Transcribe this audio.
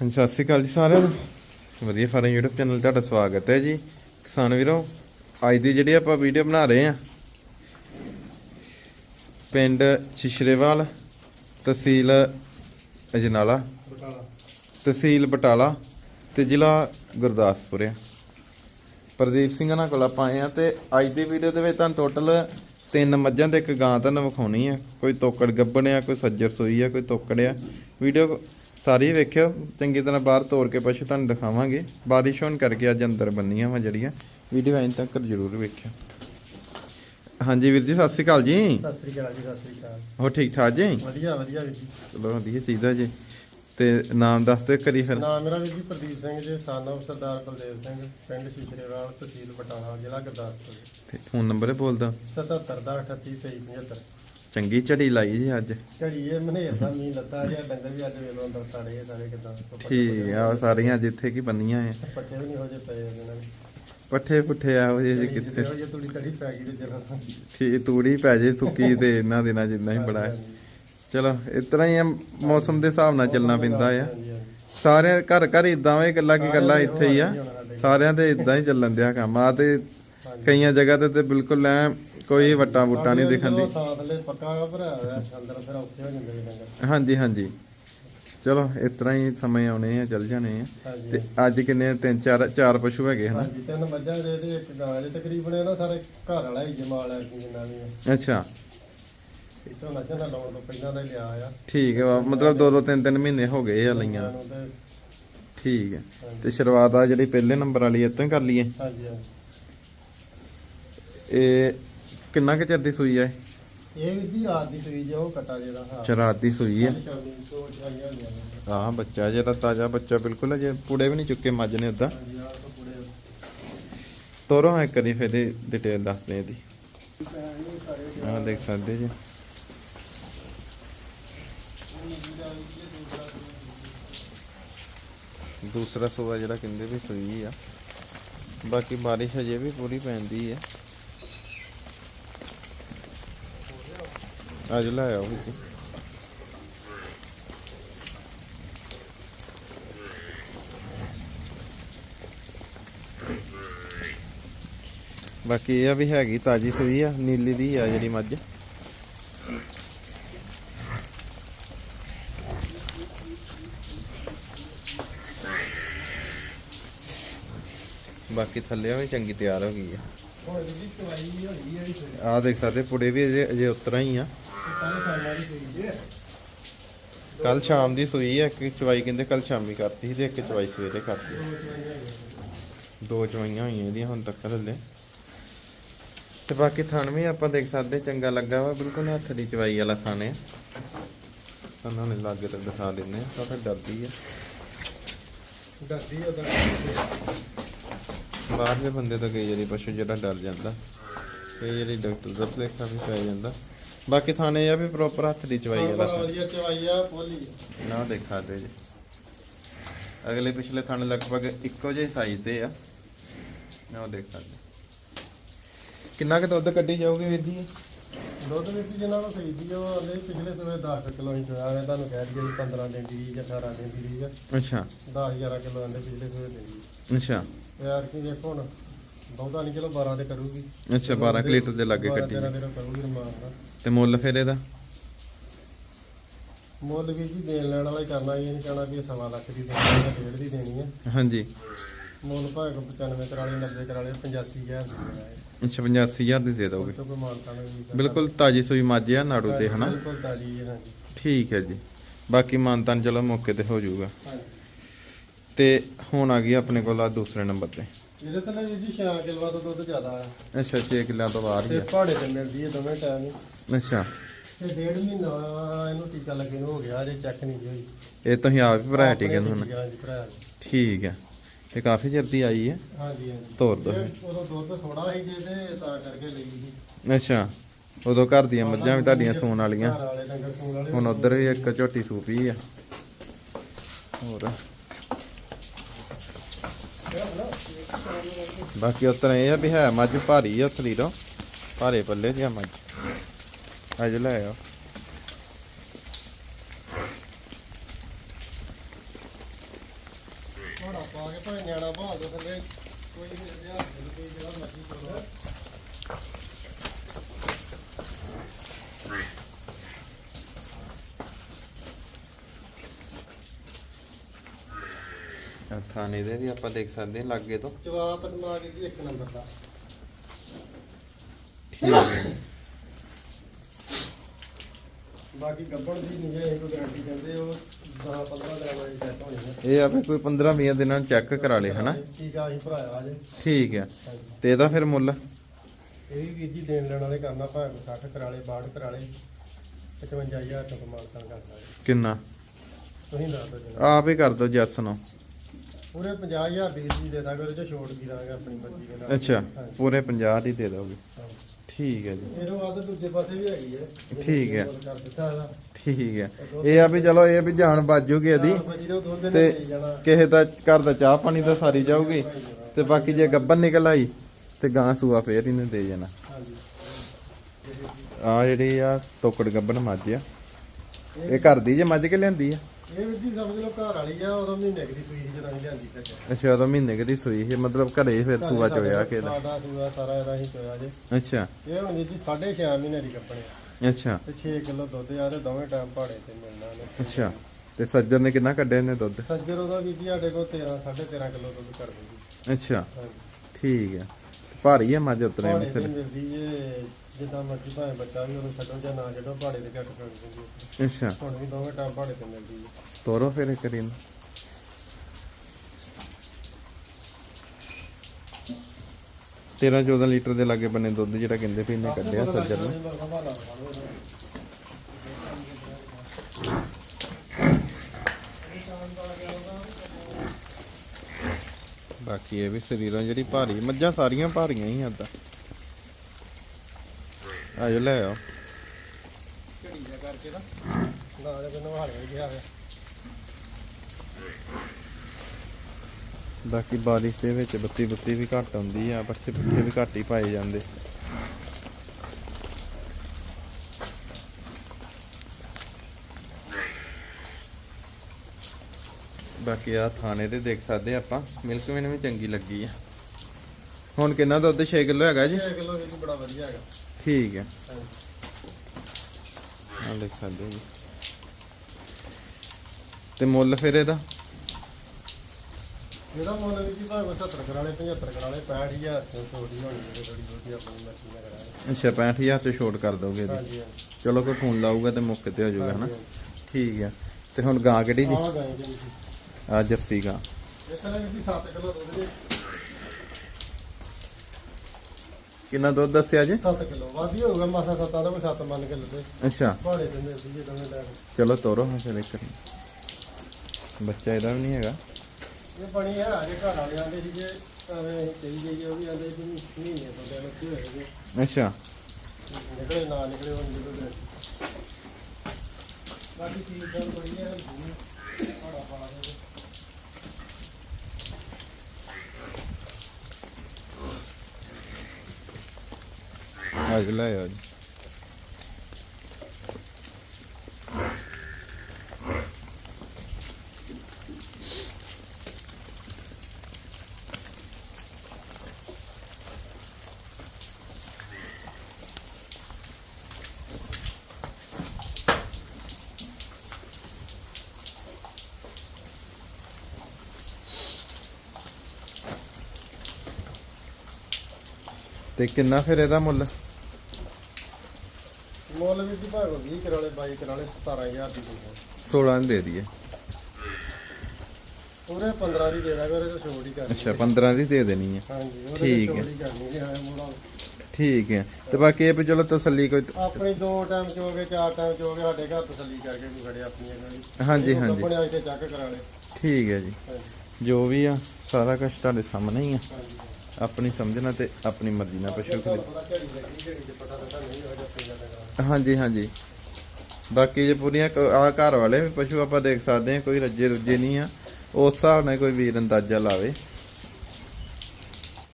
ਹਾਂਜੀ, ਸਤਿ ਸ਼੍ਰੀ ਅਕਾਲ ਜੀ ਸਾਰਿਆਂ ਨੂੰ। ਵਧੀਆ ਫਾਰਮ YouTube ਚੈਨਲ ਤੁਹਾਡਾ ਸਵਾਗਤ ਹੈ ਜੀ। ਕਿਸਾਨ ਵੀਰੋ, ਅੱਜ ਦੀ ਜਿਹੜੀ ਆਪਾਂ ਵੀਡੀਓ ਬਣਾ ਰਹੇ ਆ ਪਿੰਡ ਸ਼ਿਸ਼ਰੇਵਾਲ ਤਹਿਸੀਲ ਅਜਨਾਲਾ, ਤਹਿਸੀਲ ਬਟਾਲਾ ਤੇ ਜ਼ਿਲ੍ਹਾ ਗੁਰਦਾਸਪੁਰ ਆ। ਪ੍ਰਦੀਪ ਸਿੰਘ ਨਾਲ ਕੋਲ ਆਪਾਂ ਆਏ ਆ ਤੇ ਅੱਜ ਦੀ ਵੀਡੀਓ ਦੇ ਵਿੱਚ ਤੁਹਾਨੂੰ ਟੋਟਲ ਤਿੰਨ ਮੱਝਾਂ ਤੇ ਇੱਕ ਗਾਂ ਤਾਂ ਵਿਖਾਉਣੀ ਆ। ਕੋਈ ਤੋਕੜ ਗੱਬਣ ਆ, ਕੋਈ ਸੱਜਰ ਸੋਈ ਆ, ਕੋਈ ਤੋਕੜ ਆ। ਵੀਡੀਓ ਸਾਰੀ ਵੇਖਿਓ ਚੰਗੀ ਤਰ੍ਹਾਂ ਬਾਹਰ ਤੋੜ ਕੇ ਪਸ਼ੂ ਤੁਹਾਨੂੰ ਦਿਖਾਵਾਂਗੇ। ਬਾਰਿਸ਼ ਹੋਣ ਕਰਕੇ ਅੱਜ ਅੰਦਰ ਬੰਨੀਆਂ ਵਾ ਜਿਹੜੀਆਂ ਵੀਡੀਓ ਐਂ ਤੱਕ ਜ਼ਰੂਰ ਵੇਖਿਓ। ਹਾਂਜੀ ਵੀਰ ਜੀ ਸਤਿ ਸ਼੍ਰੀ ਅਕਾਲ ਜੀ। ਸਤਿ ਸ੍ਰੀ ਅਕਾਲ ਜੀ ਸਤਿ ਸ੍ਰੀ ਅਕਾਲ। ਹੋ ਠੀਕ ਠਾਕ ਜੀ? ਵਧੀਆ ਵਧੀਆ ਵੀਰ ਜੀ। ਚਲੋ ਵਧੀਆ ਚੀਜ਼ਾਂ ਜੀ। ਤੇ ਨਾਮ ਦੱਸ ਦਿਓ ਕਰੀ ਫਿਰ। ਨਾਮ ਮੇਰਾ ਵੀਰ ਜੀ ਪ੍ਰਦੀਪ ਸਿੰਘ ਜੀ ਸਾਨਵ ਸਰਦਾਰ ਕੁਲਦੇਵ ਸਿੰਘ ਪਿੰਡ ਸ਼ਿਸ਼ਰੇਵਾਲ ਤਹਿਸੀਲ ਬਟਾਲਾ ਜ਼ਿਲ੍ਹਾ ਗੁਰਦਾਸਪੁਰ। ਤੇ ਫੋਨ ਨੰਬਰ ਬੋਲਦਾ 77 ਦਾ 38 23 75 ਚੰਗੀ ਝੜੀ ਲਾਈ ਜੀ ਅੱਜ। ਘੜੀ ਇਹ ਮਨੇਰ ਦਾ ਮੀਂਹ ਲੱਤਾ ਜਿਆ ਡੰਗਰ ਵੀ ਅੱਜ ਵੇਲੋ ਅੰਦਰ ਸਾੜੇ ਸਾਰੇ ਕਿਦਾਂ। ਠੀਕ ਆ ਸਾਰੀਆਂ ਜਿੱਥੇ ਕੀ ਬੰਨੀਆਂ ਆ ਪੱਠੇ ਵੀ ਨਹੀਂ ਹੋ ਜੇ ਪਏ ਇਹਨਾਂ ਨੇ ਪੱਠੇ ਪੁੱਠੇ ਆ ਉਹ ਕਿੱਥੇ। ਜੇ ਥੋੜੀ ਤੜੀ ਪੈ ਗਈ ਤੇ ਜਰਾ ਠੀਕ ਤੂੜੀ ਪੈ ਜੇ ਸੁੱਕੀ ਤੇ ਇਹਨਾਂ ਦਿਨਾਂ ਜਿੰਨਾ ਹੀ ਬੜਾ ਹੈ। ਚਲੋ ਇਸ ਤਰ੍ਹਾਂ ਹੀ ਆ ਮੌਸਮ ਦੇ ਹਿਸਾਬ ਨਾਲ ਚੱਲਣਾ ਪੈਂਦਾ ਆ। ਸਾਰਿਆਂ ਘਰ ਘਰ ਇਦਾਂ ਵੇ ਇਕੱਲਾ ਕੀ ਇਕੱਲਾ ਇੱਥੇ ਹੀ ਆ। ਸਾਰਿਆਂ ਦੇ ਇਦਾਂ ਹੀ ਚੱਲਣ ਦਿਆ ਕੰਮ। ਆ ਤੇ ਕਈਆਂ ਜਗ੍ਹਾ ਤੇ ਤੇ ਬਿਲਕੁਲ ਐ ਕੋਈ ਵੱਟਾ ਬੁੱਟਾ ਨਹੀਂ ਦਿਖਣ ਦੀ ਥਾਂ ਥੱਲੇ ਪੱਕਾ ਭਰਿਆ ਹੋਇਆ ਅੰਦਰ ਫਿਰ ਔਖੇ ਹੋ ਜਾਂਦੇ ਨੇ ਡੰਗਰ ਹਾਂਜੀ ਹਾਂਜੀ। ਚਲੋ ਇਸ ਤਰ੍ਹਾਂ ਹੀ ਸਮੇਂ ਆਉਣੇ ਆ ਚੱਲ ਜਾਣੇ ਆ। ਹਾਂਜੀ। ਤੇ ਅੱਜ ਕਿੰਨੇ ਤਿੰਨ ਚਾਰ ਚਾਰ ਪਸ਼ੂ ਹੈਗੇ ਹਨਾ? ਹਾਂਜੀ ਤਿੰਨ ਮੱਝਾਂ ਦੇ ਤੇ ਇੱਕ ਗਾਂ ਦੇ ਤਕਰੀਬਨ ਇਹ ਨਾ ਸਾਰੇ ਘਰ ਵਾਲਾ ਹੀ ਜਮਾਲ ਹੈ ਜਿੰਨਾ ਵੀ ਆ। ਅੱਛਾ। ਇੱਥੋਂ ਨੱਚਣ ਦਾ ਲਾਉਣ ਤੋਂ ਪਹਿਲਾਂ ਦਾ ਹੀ ਲਿਆ ਆ। ਠੀਕ ਹੈ ਮਤਲਬ ਦੋ ਦੋ ਤਿੰਨ ਤਿੰਨ ਮਹੀਨੇ ਹੋ ਗਏ ਆ ਲਈਆਂ। ਨੂੰ ਤੇ ਠੀਕ ਹੈ ਤੇ ਸ਼ੁਰੂਆਤ ਆ ਜਿਹੜੀ ਪਹਿਲੇ ਨੰਬਰ ਵਾਲੀ ਇੱਥੋਂ ਹੀ ਕਰ ਲਈਏ। ਹਾਂਜੀ ਹਾਂਜੀ। ਇਹ ਕਿੰਨਾ ਕੁ ਚਿਰ ਦੀ ਸੂਈ ਹੈ ਇਹ? ਵੀ ਜੀ ਆਦ ਦੀ ਸੂਈ ਜੋ ਕਟਾ ਜਿਹੜਾ ਹਾਂ ਸ਼ਰਾਤ ਦੀ ਸੂਈ ਹੈ ਚੌਵੀ ਸੌ ਚਾਹੀਆਂ ਹੁੰਦੀਆਂ ਨੇ। ਆਹ ਬੱਚਾ ਜੇ ਤਾਂ ਤਾਜ਼ਾ ਬੱਚਾ ਬਿਲਕੁਲ ਅਜੇ ਪੂੜੇ ਵੀ ਨਹੀਂ ਚੁੱਕੇ ਮੱਝ ਨੇ ਉਦਾਂ ਹਾਂਜੀ ਆਹ ਤੋਂ ਪੁੜੇ ਤੋਰੋ ਹਾਂ ਕਰੀ ਫਿਰ ਡਿਟੇਲ ਦੱਸਦੇ ਇਹਦੀ। ਇਹ ਸਾਰੇ ਆਹ ਦੇਖ ਸਕਦੇ ਜੀ। ਦੂਸਰਾ ਸੂਆ ਜਿਹੜਾ ਕਹਿੰਦੇ ਵੀ ਸੂਈ ਆ। ਬਾਕੀ ਬਾਰਿਸ਼ ਅਜੇ ਵੀ ਪੂਰੀ ਪੈਂਦੀ ਹੈ ਅੱਜ ਲੈ ਵੀ। ਬਾਕੀ ਇਹ ਆ ਵੀ ਹੈਗੀ ਤਾਜੀ ਸੂਈ ਆ ਨੀਲੀ ਦੀ ਆ ਜਿਹੜੀ ਮੱਝ। ਬਾਕੀ ਥੱਲੇ ਵੀ ਚੰਗੀ ਤਿਆਰ ਹੋ ਗਈ ਆ। ਆ ਦੇਖ ਸਕਦੇ ਪੁੜੇ ਵੀ ਅਜੇ ਅਜੇ ਉਤਰਾ ਹੀ ਆ। ਕੱਲ ਸ਼ਾਮ ਦੀ ਸੂਈ ਆ ਕਿ ਚਵਾਈ ਕਹਿੰਦੇ ਕੱਲ ਸ਼ਾਮੀ ਕਰਤੀ ਸੀ ਤੇ ਇੱਕ ਚਵਾਈ ਸਵੇਰੇ ਕਰਤੀ। ਦੋ ਚਵਾਈਆਂ ਹੋਈਆਂ ਇਹਦੀਆਂ ਹੁਣ ਤੱਕ ਹੱਲੇ। ਤੇ ਬਾਕੀ ਥਣ ਵੀ ਆਪਾਂ ਦੇਖ ਸਕਦੇ ਚੰਗਾ ਲੱਗਾ ਵਾ ਬਿਲਕੁਲ ਹੱਥ ਦੀ ਚਵਾਈ ਵਾਲਾ ਥਣ ਹੈ। ਉਹਨਾਂ ਨੇ ਲਾਗੇ ਤੇ ਦਿਖਾ ਦਿੰਦੇ ਆ ਤਾਂ ਫਿਰ ਡਰਦੀ ਡਰਦੀ ਉਹਦਾ ਬਾਹਰ ਦੇ ਬੰਦੇ ਤਾਂ ਕਈ ਵਾਰੀ ਪਸ਼ੂ ਜਿਹੜਾ ਡਰ ਜਾਂਦਾ। ਕਈ ਵਾਰੀ ਡਾਕਟਰ ਦਾ ਭੁਲੇਖਾ ਵੀ ਪੈ ਜਾਂਦਾ। ਬਾਕੀ ਥਾਣੇ ਆ ਵੀ ਪ੍ਰੋਪਰ ਹੱਥ ਦੀ ਚਵਾਈ ਵਾਲਾ ਬੜਾ ਥਣ। ਵਧੀਆ ਚਵਾਈ ਆ ਪੋਲੀ ਨਾ ਦੇਖ ਸਕਦੇ ਜੀ। ਅਗਲੇ ਪਿਛਲੇ ਥਣ ਲਗਭਗ ਇੱਕੋ ਜਿਹੇ ਸਾਈਜ਼ ਦੇ ਆ। ਨਾ ਦੇਖ ਸਕਦੇ ਕਿੰਨਾ ਕੁ ਦੁੱਧ ਕੱਢੀ ਜਾਊਗੀ ਵੀਰ ਜੀ? ਦੁੱਧ ਵਿੱਚ ਜਿਹਨਾਂ ਨੂੰ ਖਰੀਦੀ ਆ ਉਹ ਹਲੇ ਪਿਛਲੇ ਸਵੇ 10 ਕਿਲੋ ਹੀ ਚੋਇਆ ਮੈਂ ਤੁਹਾਨੂੰ ਕਹਿ ਦਈਏ ਵੀ 15 ਦਿਨ ਦੀ ਜਾਂ 18 ਦਿਨ ਦੀ ਆ ਅੱਛਾ। 10 11 ਕਿਲੋ ਆਂਦੇ ਪਿਛਲੇ ਸਵੇ ਦਿੰਦੀ ਅੱਛਾ। ਯਾਰ ਕੀ ਦੇਖੋ ਹੁਣ। ਬਹੁਤਾ ਨਹੀਂ ਕਿਲੋ 12 ਤੇ ਕਰੂਗੀ। ਅੱਛਾ 12 ਕੁ ਲੀਟਰ ਦੇ ਲਾਗੇ 12 ਕੱਢੀ। 13 ਦਿਨ ਕਰੂਗੀ ਰਮਾਨ ਦਾ। ਤੇ ਮੁੱਲ ਫਿਰ ਇਹਦਾ? ਮੁੱਲ ਵੀ ਜੀ ਦੇਣ ਲੈਣ ਵਾਲਾ ਹੀ ਕਰਨਾ ਇਹ ਨਹੀਂ ਕਹਿਣਾ ਵੀ ਇਹ ਸਵਾ ਲੱਖ ਦੀ ਦੇਣੀ ਹੈ ਜਾਂ ਡੇਢ ਦੀ ਦੇਣੀ ਹੈ। ਹਾਂਜੀ। ਮੁੱਲ ਭਾਵੇਂ ਕੋਈ 95 ਕਰਾ ਲਈ 90 ਕਰਾ ਲਈ 85000 ਦੀ ਦੇਣਾ ਹੈ। ਅੱਛਾ 85000 ਦੀ ਦੇ ਦੋਗੇ? ਉਹ ਕੋਈ ਮਾਨਤਾ ਨਹੀਂ ਕਰਦਾ। ਬਿਲਕੁਲ ਤਾਜੀ ਸੂਈ ਮੱਝ ਆ ਨਾੜੂ ਤੇ ਹਨਾ? ਬਿਲਕੁਲ ਤਾਜੀ ਹੈ ਹਾਂਜੀ। ਠੀਕ ਹੈ ਜੀ। ਬਾਕੀ ਮਾਨਤਾਨ ਚਲੋ ਮੌਕੇ ਤੇ ਹੋ ਜਾਊਗਾ। ਹਾਂਜੀ। ਤੇ ਹੁਣ ਆ ਗਈ ਆਪਣੇ ਕੋਲ ਆ ਦੂਸਰੇ ਨੰਬਰ ਤੇ। ਇਹਦੇ ਥੱਲੇ ਵੀ ਜੀ 6 ਕਿਲੋ ਤੋਂ ਦੁੱਧ ਜ਼ਿਆਦਾ ਹੈ ਅੱਛਾ 6 ਕਿੱਲਿਆਂ ਤੋਂ ਬਾਹਰ ਤੇ ਆ। ਪਹਾੜੇ ਤੇ ਮਿਲਦੀ ਹੈ ਦੋਵੇਂ ਟਾਈਮ ਅੱਛਾ। ਤੇ ਡੇਢ ਮਹੀਨਾ ਇਹਨੂੰ ਟੀਕਾ ਲੱਗੇ ਨੂੰ ਹੋ ਗਿਆ ਅਜੇ ਚੈੱਕ ਨਹੀਂ ਜੀ ਹੋਈ। ਇਹ ਤੁਸੀਂ ਆਪ ਹੀ ਭਰਾ ਟਿਕਨ ਆਪਣੇ ਹੁਣ? ਟੀਕਾ ਹਾਂਜੀ ਭਰਾ ਜੀ। ਠੀਕ ਹੈ ਤੇ ਕਾਫੀ ਚਿਰ ਦੀ ਆਈ ਹੈ ਹਾਂਜੀ ਹਾਂਜੀ। ਤੋਰ ਦੋ। ਇਹ ਉਦੋਂ ਦੁੱਧ ਥੋੜਾ ਸੀ ਜੇ ਤੇ ਤਾਂ ਕਰਕੇ ਲਈ ਸੀ। ਅੱਛਾ। ਉਦੋਂ ਘਰ ਦੀਆਂ ਮੱਝਾਂ ਵੀ ਤੁਹਾਡੀਆਂ ਸੂਣ ਵਾਲੀਆਂ। ਘਰ ਵਾਲੇ ਡੰਗਰ ਸੂਣ ਵਾਲੇ ਹੁਣ ਉਧਰ ਵੀ ਇੱਕ ਝੋਟੀ ਸੂਪੀ ਆ। ਹੋਰ। ਬਾਕੀ ਉਤਰ ਇਹ ਆ ਵੀ ਹੈ ਮੱਝ ਭਾਰੀ ਆ ਥਲੀਰੋ ਭਾਰੇ ਪੱਲੇ ਦੀ ਆ ਮੱਝ। ਅੱਜ ਲੈ ਆਓ। ਪਾ ਕੇ ਭਾਵੇਂ ਨਿਆਣਾ ਭਾਲ ਦੋ ਥੱਲੇ। ਕੋਈ ਨਹੀਂ ਜਿਹੜਾ ਮਰਜ਼ੀ ਕਰੋ। ਥਾਣੇ ਦੇ ਵੀ ਆਪਾਂ ਦੇਖ ਸਕਦੇ ਹਾਂ ਲਾਗੇ ਤੋਂ। ਜਵਾਬ ਸਮਾ ਕੇ ਜੀ ਇੱਕ ਨੰਬਰ ਦਾ। ਠੀਕ ਹੈ। ਬਾਕੀ ਗੱਬੜ ਦੀ ਨਹੀਂ ਹੈ ਕੋਈ ਗਾਰੰਟੀ ਕਹਿੰਦੇ ਉਹ 10 15 ਦਿਨਾਂ ਵਾਲੀ ਸੈੱਟ ਹੋਣੀ ਹੈ। ਇਹ ਆਪੇ ਕੋਈ 15 20 ਦਿਨਾਂ ਚੈੱਕ ਕਰਾ ਲੇ ਹਨਾ? ਠੀਕ ਆ ਅਸੀਂ ਭਰਾਇਆ ਜੇ। ਠੀਕ ਹੈ। ਤੇ ਇਹਦਾ ਫਿਰ ਮੁੱਲ? ਇਹ ਵੀ ਵੀਰ ਜੀ ਦੇਣ ਲੈਣ ਵਾਲੇ ਕਰਨਾ ਭਾਵੇਂ 60 ਕਰਾ ਲੇ 62 ਕਰਾ ਲੇ 55000 ਤੋਂ ਕਮਾਲ ਤਾਂ ਕਰ ਸਕਦੇ ਕਿੰਨਾ? ਤੁਸੀਂ ਦੱਸ ਦਿਓ ਆਪ ਹੀ ਕਰ ਦੋ ਜੱਸ ਨੂੰ। ਪੂਰੇ 50000 ਵੀਰ ਜੀ ਦੇ ਦਾਂਗੇ ਉਹਦੇ ਚ ਛੋਟ ਵੀ ਦਾਂਗੇ ਆਪਣੀ ਮਰਜ਼ੀ ਦੇ ਨਾਲ। ਅੱਛਾ ਹਾਂਜੀ। ਪੂਰੇ 50 ਦੀ ਦੇ ਦੋਗੇ। ਠੀਕ ਹੈ ਜੀ। ਇਹਨੂੰ ਆਦ ਦੂਜੇ ਪਾਸੇ ਵੀ ਹੈਗੀ ਹੈ। ਠੀਕ ਹੈ। ਕਰ ਦਿੱਤਾ ਇਹਦਾ ਠੀਕ ਹੈ। ਇਹ ਆ ਵੀ ਚਲੋ ਇਹ ਵੀ ਜਾਨ ਬਚ ਜੂਗੀ ਇਹਦੀ। ਤੋਂ ਦੋ ਦਿਨ ਤੇ ਦੇ ਜਾਣਾ। ਕਿਸੇ ਦਾ ਘਰ ਦਾ ਚਾਹ ਪਾਣੀ ਤਾਂ ਸਾਰੀ ਜਾਊਗੀ। ਤੇ ਬਾਕੀ ਜੇ ਗੱਬਨ ਨਿਕਲ ਆਈ ਤੇ ਗਾਂ ਸੂਆ ਫੇਰ ਇਹਨੇ ਦੇ ਜਾਣਾ। ਹਾਂਜੀ। ਆ ਜਿਹੜੀ ਆ ਤੋਕੜ ਗੱਬਨ ਮੱਝ ਆ ਇਹ ਘਰ ਦੀ ਜੇ ਮੱਝ ਕੇ ਲਿਆਂਦੀ ਆ? ਇਹ ਵੀ ਜੀ ਸਮਝ ਲਓ ਘਰ ਵਾਲੀ ਆ ਉਦੋਂ ਮਹੀਨੇ ਕੁ ਦੀ ਸੂਈ ਸੀ ਜਦੋਂ ਅਸੀਂ ਲਿਆਂਦੀ ਤੱਕ ਅੱਛਾ ਉਹ ਮਹੀਨੇ ਕੁ ਦੀ ਸੂਈ ਸੀ ਮਤਲਬ ਘਰੇ ਫਿਰ ਸੂਆ ਚੋਇਆ ਕੇ ਦਾ ਸਾਡਾ ਸੂਆ ਸਾਰਾ ਇਹਦਾ ਹੀ ਚੋਇਆ ਜੇ। ਅੱਛਾ। ਇਹ ਹੁਣ ਜੀ 6.5 ਮਹੀਨੇ ਦੀ ਕੱਪੜੇ ਆ। ਅੱਛਾ। ਤੇ 6 ਕਿਲੋ ਦੁੱਧ ਆ ਤੇ ਦੋਵੇਂ ਟਾਈਮ ਭਾੜੇ ਤੇ ਮਿਲਣਾ ਨੇ ਅੱਛਾ। ਤੇ ਸੱਜਰ ਨੇ ਕਿੰਨਾ ਕੱਢਿਆ ਇਹਨੇ ਦੁੱਧ? ਸੱਜਰ ਉਹਦਾ ਵੀ ਜੀ ਸਾਡੇ ਕੋਲ 13 13.5 ਕਿਲੋ ਦੁੱਧ ਕਰ ਦਿੰਦੀ। ਅੱਛਾ। ਹਾਂਜੀ। ਠੀਕ ਹੈ ਤੇ ਭਾਰੀ ਮੱਝ ਉਤਰੇ ਮਿਲਦੀ ਜਿੱਦਾਂ ਮਰਜ਼ੀ ਭਾਵੇਂ ਬੱਚਾ ਵੀ ਉਹਨੂੰ ਛੱਡੋ ਜਾਂ ਨਾ ਛੱਡੋ ਭਾੜੇ ਤੇ ਘੱਟ ਕਰ ਦਿੰਦੀ ਹੈ। ਅੱਛਾ। ਹੁਣ ਵੀ ਦੋਵੇਂ ਟਾਈਮ ਭਾੜੇ ਤੇ ਮਿਲਦੀ ਹੈ ਤੋਰੋ ਫਿਰ ਇੱਕ ਵਾਰੀ ਇਹਨੂੰ। ਤੇਰਾਂ 14 ਲੀਟਰ ਦੇ ਲਾਗੇ ਬੰਨੇ ਦੁੱਧ ਜਿਹੜਾ ਕਹਿੰਦੇ ਵੀ ਇਹਨੇ ਕੱਢਿਆ ਸੱਜਰ ਨੇ। ਬਾਕੀ ਇਹ ਵੀ ਸਰੀਰਾਂ ਜਿਹੜੀ ਭਾਰੀ ਮੱਝਾਂ ਸਾਰੀਆਂ ਭਾਰੀਆਂ ਹੀ ਆਦਾ ਆਜੋ ਲੈ ਆਓ। ਝੜੀ ਜਿਹਾ ਕਰਕੇ ਨਾ ਨਾਲ ਦੇ ਨਵਾਲੇ ਗਿਆ ਹੈ ਬਾਕੀ ਬਾਰਿਸ਼ ਦੇ ਵਿੱਚ ਬੱਤੀ ਬੱਤੀ ਵੀ ਘੱਟ ਆਉਂਦੀ ਆ ਪੱਠੇ ਪੁੱਠੇ ਵੀ ਘੱਟ ਹੀ ਪਾਏ ਜਾਂਦੇ। ਬਾਕੀ ਆ ਥਾਣੇ ਤੇ ਦੇਖ ਸਕਦੇ ਆਪਾਂ, ਮਿਲਕ ਮੈਨੂੰ ਵੀ ਚੰਗੀ ਲੱਗੀ ਆ। ਹੁਣ ਕਿੰਨਾ ਦੁੱਧ? 6 ਕਿਲੋ ਹੈਗਾ ਜੀ? 6 ਕਿਲੋ ਵਿੱਚ ਬੜਾ ਵਧੀਆ ਹੈਗਾ। ਠੀਕ ਹੈ। ਆ ਦੇਖ ਸਕਦੇ ਹੋ ਜੀ। ਤੇ ਮੁੱਲ ਫਿਰ ਇਹਦਾ? ਇਹਦਾ ਮੁੱਲ ਵੀ ਜੀ ਭਾਵੇਂ 70 ਕਰਾਲੇ 75 ਕਰਾਲੇ 65000 ਤੋਂ ਛੋਟੀ ਹੋਣੀ ਹੈ ਥੋੜੀ ਬਹੁਤੀ ਆਪਣੀ ਮਰਜ਼ੀ ਨਾਲ ਕਰਾਂਗੇ ਅੱਛਾ 65000 ਤੇ ਛੋਟ ਕਰ ਦੋਗੇ ਇਹਦੀ। ਹਾਂਜੀ ਹਾਂਜੀ। ਚਲੋ ਕੋਈ ਫੋਨ ਲਾਊਗਾ ਤੇ ਮੌਕੇ ਤੇ ਹੋ ਜਾਊਗਾ ਹਨਾ? ਠੀਕ ਹੈ। ਤੇ ਹੁਣ ਗਾਂ ਕਿਹੜੀ ਜੀ? ਆ ਗਏ ਜੀ। ਆ ਜਰਸੀ ਗਾਂ। ਇਹ ਤਰ੍ਹਾਂ ਵੀ 7 ਕਿਲੋ ਦੁੱਧ ਦੇ ਕਿੰਨਾ ਦੁੱਧ ਦੱਸਿਆ ਜੀ? 7 ਕਿਲੋ। ਵਾਧੀ ਹੋਊਗਾ ਮਾਸਾ ਸੱਤਾਂ ਦਾ ਕੋਈ 7 ਮੰਨ ਕੇ ਲੱਦੇ। ਅੱਛਾ। ਭਾੜੇ ਮਿਲਦੀ ਜੇ ਦੋਵੇਂ ਟਾਈਮ ਚਲੋ ਤੋਰੋ ਹਾਂ ਫਿਰ ਇੱਕ ਬੱਚਾ ਇਹਦਾ ਵੀ ਨਹੀਂ ਹੈਗਾ। ਇਹ ਬਣੀ ਹੈ ਅਜੇ ਘਰ ਵਾਲੇ ਆਂਦੇ ਸੀ ਜੇ ਐਵੇਂ ਅਸੀਂ ਕਹੀ ਜਾਈਏ ਉਹ ਵੀ ਆਂਦੇ ਸੀ ਵੀ ਮਹੀਨੇ ਤੋਂ ਦਿਨ ਉੱਤੇ ਹੋਏਗੇ ਅੱਛਾ। ਨਿਕਲੇ ਨਾ ਨਿਕਲੇ ਹੁਣ ਜਦੋਂ ਦੇ ਬਾਕੀ ਚੀਜ਼ ਤਾਂ ਕੋਈ ਹੈ ਬੜਾ ਦੇ ਅੱਜ ਲੈ ਆਓ ਜੀ ਤੇ ਕਿੰਨਾ ਫਿਰ ਇਹਦਾ ਮੁੱਲ ਮੁੱਲ ਵੀ ਜੀ ਭਾਵੇਂ 20 ਕਰਾਲੇ 22 ਕਰਾਲੇ 17000 ਦੀ ਦਿੰਦੇ 16 ਦੇ ਦਈਏ। ਪੂਰੇ 15 ਦੀ ਦੇ ਦਾਂਗੇ ਉਹਦੇ ਤੋਂ ਛੋੜ ਹੀ ਕਰਨੀ ਅੱਛਾ 15 ਦੀ ਦੇ ਦੇਣੀ ਹੈ ਹਾਂਜੀ ਉਹਦੇ ਠੀਕ ਤੋਂ ਹੈ। ਛੋੜ ਹੀ ਕਰਨੀ ਹੈ ਐਂ ਮੋੜਾ ਠੀਕ ਹੈ ਤੇ ਬਾਕੀ ਇਹ ਵੀ ਚਲੋ ਤਸੱਲੀ ਕੋਈ ਆਪਣੇ ਦੋ ਟਾਈਮ ਚੋਗੇ ਚਾਰ ਟਾਈਮ ਚੋਗੇ ਸਾਡੇ ਘਰ ਤਸੱਲੀ ਕਰਕੇ ਕੋਈ ਖੜੇ ਆਪਣੀਆਂ ਨਾਲ ਹਾਂਜੀ ਹਾਂਜੀ। ਆਪਣੇ ਆਏ ਤੇ ਚੱਕ ਕਰਾ ਲੇ। ਠੀਕ ਹੈ ਜੀ। ਹਾਂਜੀ। ਜੋ ਵੀ ਆ ਸਾਰਾ ਕੁਝ ਤੁਹਾਡੇ ਸਾਹਮਣੇ ਹੀ ਆ। ਹਾਂਜੀ। ਆਪਣੀ ਸਮਝਣਾ ਤੇ ਆਪਣੀ ਮਰਜ਼ੀ ਨਾਲ ਪਸ਼ੂ ਖਰੀਦ ਹਾਂਜੀ ਹਾਂਜੀ। ਬਾਕੀ ਜੇ ਪੂਰੀਆਂ ਆ ਘਰ ਵਾਲੇ ਵੀ ਪਸ਼ੂ ਆਪਾਂ ਦੇਖ ਸਕਦੇ ਹਾਂ, ਕੋਈ ਰੱਜੇ ਰੁੱਜੇ ਨਹੀਂ ਆ। ਉਸ ਹਿਸਾਬ ਨਾਲ ਕੋਈ ਵੀਰ ਅੰਦਾਜ਼ਾ ਲਾਵੇ।